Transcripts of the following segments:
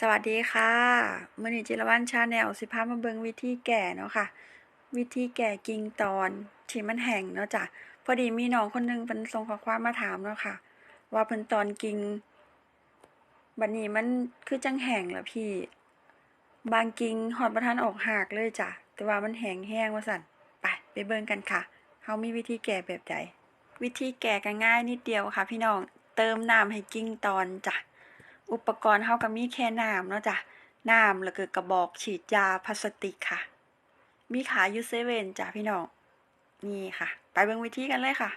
สวัสดีค่ะมือนีจิรวันชาแนลสิพามาเบิงวิธีแก่เนาะค่ะ วิธีแก่กิ่งตอนที่มันแห้งเนาะจ้ะพอดีมีน้องคนหนึงเพิ่นส่งข้อความมาถามเนาะค่ะ ว่าเพิ่นตอนกิ่งบัดนี้มันคือจังแห้งแล้วพี่ บางกิ่งฮอดบ่ทันออกหากเลยจ้ะแต่ว่ามันแห้งแห้งว่าซั่นไปไปเบิงกันค่ะเฮามีวิธีแก้แบบใดวิธีแก้ก็ง่ายนิดเดียวค่ะ พี่น้องเติมน้ำให้กิ่งตอนจ้ะ อุปกรณ์เฮาก็มีแค่น้ำเนาะจ้ะ น้ำแล้วก็กระบอกฉีดยาพลาสติกค่ะ มีขายอยู่เซเว่นจ้ะพี่น้อง นี่ค่ะ ไปเบิ่งวิธีกันเลยค่ะ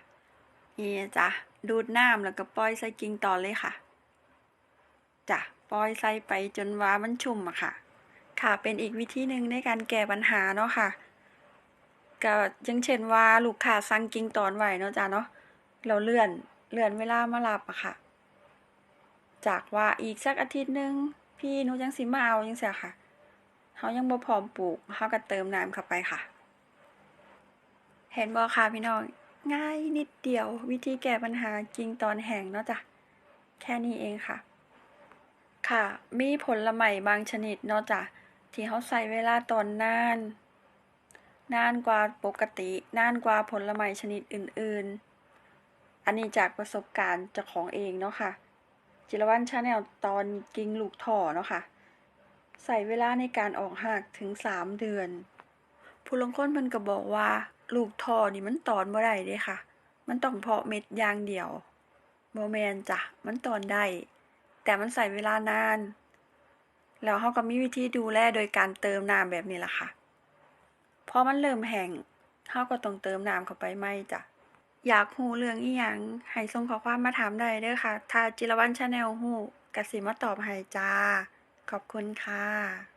นี่จ้ะ ดูดน้ำแล้วก็ปล่อยใส่กิ่งตอนเลยค่ะ จ้ะ ปล่อยใส่ไปจนว่ามันชุ่มอะค่ะ ค่ะ เป็นอีกวิธีหนึ่งในการแก้ปัญหาเนาะค่ะก็ย่างเช่นว่าลูกค้าสั่งกิ่งตอนไว้เนาะจ้ะเนาะเราเลื่อนเลื่อนเวลามารับอะค่ะ จากว่าอีกสักอาทิตย์หนึง พี่หนูจังสิมาเอาจังซี่ค่ะเฮายังบ่พร้อมปลูกเฮาก็เติมน้ำเข้าไปค่ะ เห็นบ่ค่ะพี่น้องง่ายนิดเดียววิธีแก้ปัญหากิ่งตอนแห้งเนาะจ้ะแค่นี้เองค่ะ ค่ะ มีผลไม้บางชนิดเนาะจ้ะที่เฮาใช้เวลาตอนนานนานกว่าปกตินานกว่าผลไม้ชนิดอื่น ๆ อันนี้จากประสบการณ์เจ้าของเองเนาะค่ะ จิรวันชาแนลตอนกิงลูกท่อเนาะค่ะ ใส่เวลาในการออกหากถึงสามเดือน ผู้ลงคนเพิ่นก็บอกว่าลูกท่อนี่มันตอนบ่ได้เด้ค่ะ มันต้องเพาะเม็ดอย่างเดียวบ่แมนจ้ะมันตอนได้ แต่มันใส่เวลานาน แล้วเฮาก็มีวิธีดูแลโดยการเติมน้ำแบบนี้ล่ะค่ะพอมันเริ่มแห้งเฮาก็ต้องเติมน้ำเข้าไปใหม่จ้ะ อยากหูเรื่องอีหยังให้ส่งข้อความมาถามได้เด้อค่ะ ถ้าจิรวันชาแนลฮูกสิมาตอบให้จ้า ขอบคุณค่ะ